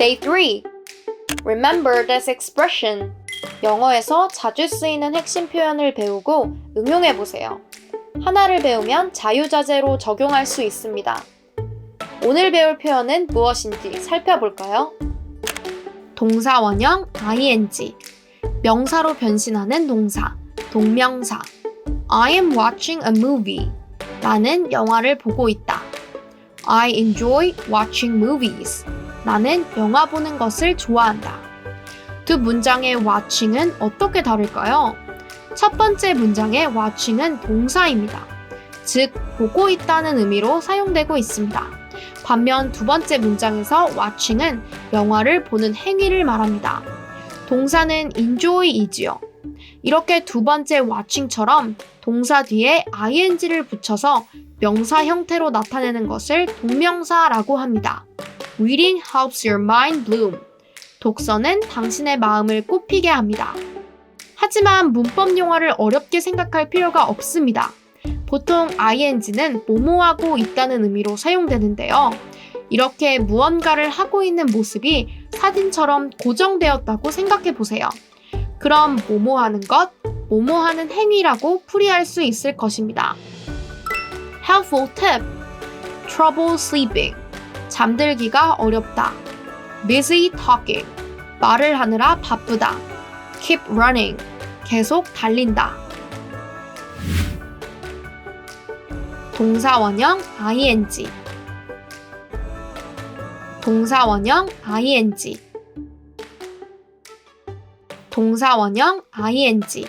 Day 3. Remember this expression. 영어에서 자주 쓰이는 핵심 표현을 배우고 응용해 보세요. 하나를 배우면 자유자재로 적용할 수 있습니다. 오늘 배울 표현은 무엇인지 살펴볼까요? 동사 원형 ing 명사로 변신하는 동사 동명사 I am watching a movie 나는 영화를 보고 있다. I enjoy watching movies 나는 영화 보는 것을 좋아한다. 두 문장의 watching은 어떻게 다를까요? 첫 번째 문장의 watching은 동사입니다. 즉, 보고 있다는 의미로 사용되고 있습니다. 반면 두 번째 문장에서 watching은 영화를 보는 행위를 말합니다. 동사는 enjoy이지요. 이렇게 두 번째 watching처럼 동사 뒤에 ing를 붙여서 명사 형태로 나타내는 것을 동명사라고 합니다. Reading helps your mind bloom. 독서는 당신의 마음을 꽃피게 합니다. 하지만 문법 용어를 어렵게 생각할 필요가 없습니다. 보통 ing는 뭐뭐하고 있다는 의미로 사용되는데요. 이렇게 무언가를 하고 있는 모습이 사진처럼 고정되었다고 생각해 보세요. 그럼 뭐뭐 하는 것, 뭐뭐 하는 행위라고 풀이할 수 있을 것입니다. Helpful tip. Trouble sleeping. 잠들기가 어렵다. Busy talking. 말을 하느라 바쁘다. Keep running. 계속 달린다. 동사 원형 ing. 동사 원형 ing. 동사 원형 ing.